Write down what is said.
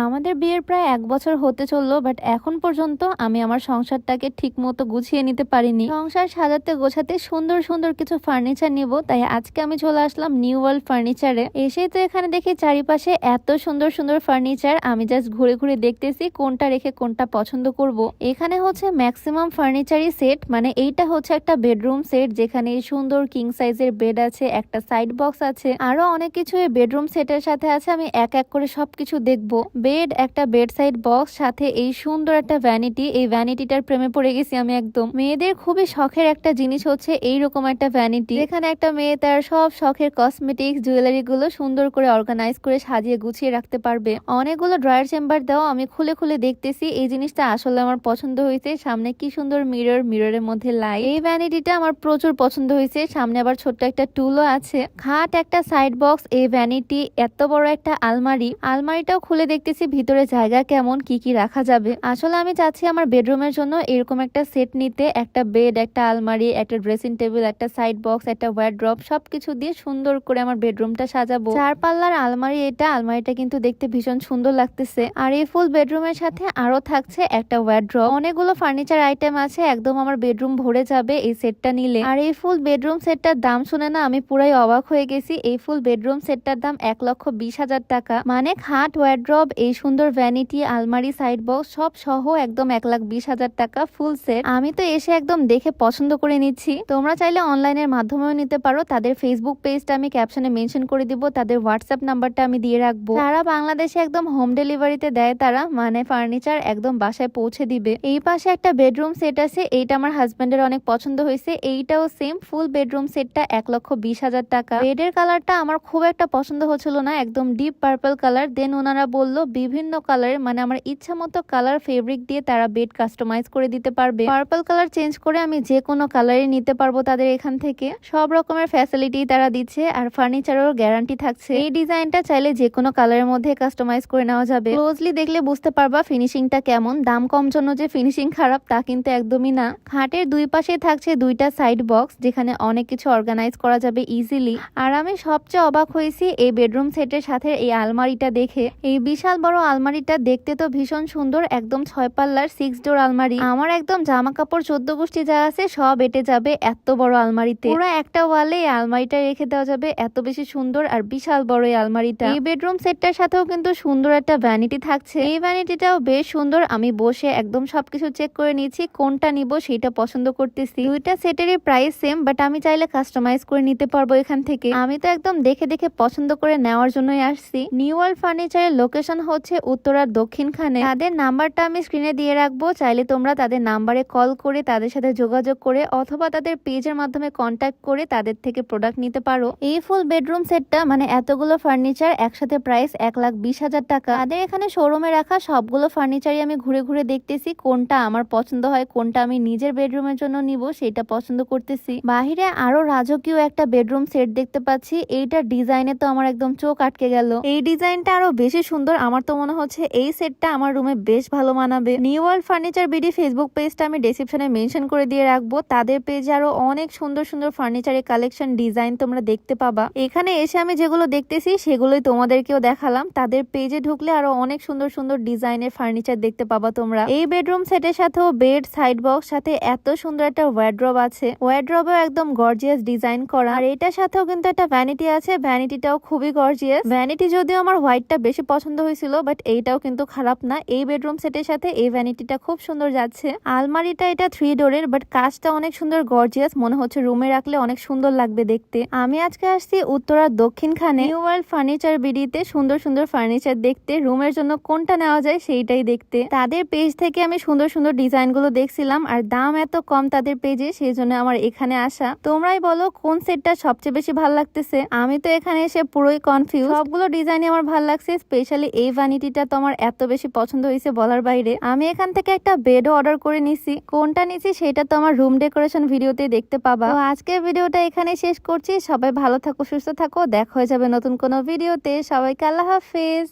আমাদের বিয়ের প্রায় এক বছর হতে চলল বাট এখন পর্যন্ত আমি আমার সংসারটাকে ঠিক মতো গুছিয়ে নিতে পারিনি। সংসার সাজাতে গোছাতে সুন্দর সুন্দর কিছু ফার্নিচার নিব, তাই আজকে আমি চলে আসলাম নিউ ওয়ার্ল্ড ফার্নিচারে এসেই তো এখানে দেখি চারিপাশে এত সুন্দর সুন্দর ফার্নিচার আমি জাস্ট ঘুরে ঘুরে দেখতেছি কোনটা রেখে কোনটা পছন্দ করব। এখানে হচ্ছে ম্যাক্সিমাম ফার্নিচারই সেট মানে এইটা হচ্ছে একটা বেডরুম সেট যেখানে সুন্দর কিং সাইজের বেড আছে, একটা সাইড বক্স আছে। আরও অনেক কিছু এই বেডরুম সেটের সাথে আছে, আমি এক এক করে সবকিছু দেখব। বেড, একটা বেড সাইড বক্স, সাথে এই সুন্দর একটা ভ্যানিটি এই ভ্যানিটিটার প্রেমে পড়ে গেছি আমি একদম। মেয়েদের খুবই শখের একটা জিনিস হচ্ছে এইরকম একটা ভ্যানিটি যেখানে একটা মেয়ে তার সব শখের কসমেটিক্স জুয়েলারি গুলো সুন্দর করে অর্গানাইজ করে সাজিয়ে গুছিয়ে রাখতে পারবে। অনেকগুলো ড্রয়ার চেম্বার দেওয়া আমি খুলে খুলে দেখতেছি। এই জিনিসটা আসলে আমার পছন্দ হয়েছে। সামনে কি সুন্দর মিরর মিররের মধ্যে লাইট এই ভ্যানিটিটা আমার প্রচুর পছন্দ হয়েছে। সামনে আবার ছোট্ট একটা টুলও আছে। খাট, একটা সাইড বক্স এই ভ্যানিটি এত বড় একটা আলমারি। আলমারিটাও খুলে দেখতেছি ভিতরে জায়গা কেমন, কি কি রাখা যাবে। আসলে আমি চাচ্ছি আমার বেডরুমের জন্য এরকম একটা সেট নিতে, একটা বেড, একটা আলমারি, একটা ড্রেসিং টেবিল, একটা সাইড বক্স, একটা ওয়ার্ড্রপ, সবকিছু দিয়ে সুন্দর করে আমার বেডরুমটা সাজাবো। চার পাল্লার আলমারি এটা, আলমারিটা কিন্তু দেখতে ভীষণ সুন্দর লাগতেছে। আর এই ফুল বেডরুমের সাথে আরও থাকছে একটা ওয়ার্ড্রপ। অনেকগুলো ফার্নিচার আইটেম আছে, একদম আমার বেডরুম ভরে যাবে এই সেটটা নিলে। আর এই ফুল বেডরুম সেটটার দাম শুনে না আমি পুরাই অবাক হয়ে গেছি। এই ফুল বেডরুম সেটটার দাম এক লক্ষ বিশ হাজার টাকা। মানে খাট, ওয়ার্ড্রপ এই সুন্দর ভ্যানিটি আলমারি সাইড বক্স সব সহ একদম এক লাখ বিশ হাজার টাকা ফুল সেট আমি তো এসে একদম দেখে পছন্দ করে নিচ্ছি। তোমরা চাইলে অনলাইনের মাধ্যমেও নিতে পারো। তাদের ফেসবুক পেজটা আমি ক্যাপশনে মেনশন করে দিব। তাদের হোয়াটসঅ্যাপ নাম্বারটা আমি দিয়ে রাখব। সারা বাংলাদেশে একদম হোম ডেলিভারিতে দেয় তারা মানে ফার্নিচার একদম বাসায় পৌঁছে দিবে। এই পাশে একটা বেডরুম সেট আছে। এইটা আমার হাজবেন্ডের অনেক পছন্দ হয়েছে। এইটাও সেম ফুল বেডরুম সেটটা এক লক্ষ বিশ হাজার টাকা। বেডের কালারটা আমার খুব একটা পছন্দ হচ্ছিল না। একদম ডিপ পার্পল কালার দেন ওনারা বলল বিভিন্ন কালারের মানে আমার ইচ্ছা মতো কালার ফেব্রিক দিয়ে তারা বেড কাস্টমাইজ করে দিতে পারবে। পার্পল কালার চেঞ্জ করে আমি যে কোনো কালারে নিতে পারব তাদের এখান থেকে। সব রকমের ফ্যাসিলিটি তারা দিচ্ছে আর ফার্নিচারেরও গ্যারান্টি থাকছে। এই ডিজাইনটা চাইলে যে কোনো কালারের মধ্যে কাস্টমাইজ করে নেওয়া যাবে। ক্লোজলি দেখলে বুঝতে পারবা ফিনিশিংটা কেমন। দাম কম জন্য যে ফিনিশিং খারাপ তা কিন্তু একদমই না। খাটের দুই পাশে থাকছে দুইটা সাইড বক্স যেখানে অনেক কিছু অর্গানাইজ করা যাবে ইজিলি আর আমি সবচেয়ে অবাক হয়েছি এই বেডরুম সেটের সাথে এই আলমারিটা দেখে। এই বিশাল বড় আলমারিটা দেখতে তো ভীষণ সুন্দর, একদম ছয় পাল্লার সিক্স ডোর আলমারি। আমার একদম জামা কাপড় চোদ্দ গোষ্ঠী যা আছে সব এটে যাবে এত বড় আলমারিতে। পুরো একটা ওয়ালে আলমারিটা রেখে দেওয়া যাবে এত বেশি সুন্দর আর বিশাল বড় এই আলমারিটা। এই বেডরুম সেটটার সাথেও কিন্তু সুন্দর একটা ভ্যানিটি থাকছে। এই ভ্যানিটিটাও বেশ সুন্দর, আমি বসে একদম সবকিছু চেক করে নিয়েছি, কোনটা নিব সেটা পছন্দ করতেছি। দুইটা সেটেরই প্রাইস সেম বাট আমি চাইলে কাস্টমাইজ করে নিতে পারব এখান থেকে। আমি তো একদম দেখে দেখে পছন্দ করে নেওয়ার জন্যই আসছি। নিউ ওয়ার্ল্ড ফার্নিচারের লোকেশন হচ্ছে উত্তরার দক্ষিণখানে তাদের নাম্বারটা আমি স্ক্রিনে দিয়ে রাখব। চাইলে তোমরা তাদের নাম্বারে কল করে তাদের সাথে যোগাযোগ করে অথবা তাদের পেজের মাধ্যমে কন্ট্যাক্ট করে তাদের থেকে প্রোডাক্ট নিতে পারো। এই ফুল বেডরুম সেটটা মানে এতগুলো ফার্নিচার একসাথে প্রাইস এক লাখ বিশ হাজার টাকা। তাদের এখানে শোরুমে রাখা সবগুলো ফার্নিচারই আমি ঘুরে ঘুরে দেখতেছি, কোনটা আমার পছন্দ হয়, কোনটা আমি নিজের বেডরুমের জন্য নিব, সেটা পছন্দ করতেছি। বাহিরে আরও রাজকীয় একটা বেডরুম সেট দেখতে পাচ্ছি। এইটার ডিজাইনে তো আমার একদম চোখ আটকে গেল। এই ডিজাইনটা আরও বেশি সুন্দর আমার তো মনে হচ্ছে এই সেটটা আমার রুমে বেশ ভালো মানাবে। New world furniture BD Facebook পেজটা আমি ডেসক্রিপশনে মেনশন করে দিয়ে রাখব। তাদের পেজে আরও অনেক সুন্দর সুন্দর ফার্নিচারের কালেকশন ডিজাইন তোমরা দেখতে পাবা। এখানে এসে আমি যেগুলো দেখতেছি, সেগুলোই তোমাদেরকেও দেখালাম। তাদের পেজে ঢুকলে আরও অনেক সুন্দর সুন্দর ডিজাইনের ফার্নিচার দেখতে পাবা তোমরা। এই বেডরুম সেটের সাথেও বেড সাইড বক্স সাথে এত সুন্দর একটা ওয়ার্ড্রব আছে। ওয়ার্ড্রবেও একদম গর্জিয়াস ডিজাইন করা। আর এটার সাথেও কিন্তু একটা ভ্যানিটি আছে। ভ্যানিটিটাও খুবই গর্জিয়াস ভ্যানিটি যদিও আমার হোয়াইটটা বেশি পছন্দ হয়েছিল বাট এইটাও কিন্তু খারাপ না। এই বেডরুম সেটের সাথে এই ভ্যানিটিটা খুব সুন্দর যাচ্ছে। আলমারিটা এটা থ্রি ডোরের বাট কাজটা অনেক সুন্দর গর্জিয়াস মনে হচ্ছে রুমে রাখলে অনেক সুন্দর লাগবে দেখতে। আমি আজকে আসছি উত্তরার দক্ষিণখানে। নিউ ওয়ার্ল্ড ফার্নিচার বিডিতে সুন্দর সুন্দর ফার্নিচার দেখতে। রুমের জন্য কোনটা নেওয়া যায় সেইটাই দেখতে। তাদের পেজ থেকে আমি সুন্দর সুন্দর ডিজাইনগুলো দেখছিলাম, আর দাম এত কম তাদের পেজে সেই জন্য আমার এখানে আসা। তোমরাই বলো কোন সেটটা সবচেয়ে বেশি ভালো লাগতেছে? আমি তো এখানে এসে পুরোই কনফিউজ সবগুলো ডিজাইনই আমার ভালো লাগছে স্পেশালি এই ভ্যানিটিটা তোমার এত বেশি পছন্দ হয়েছে বলার বাইরে, আমি এখান থেকে একটা বেডও অর্ডার করে নিছি। কোনটা নিছি সেটা তো আমার রুম ডেকোরেশন ভিডিওতে দেখতে পাবা। তো আজকের ভিডিওটা এখানে শেষ করছি। সবাই ভালো থাকো, সুস্থ থাকো। দেখা হয়ে যাবে নতুন কোনো ভিডিওতে সবাইকে আল্লাহ হাফেজ।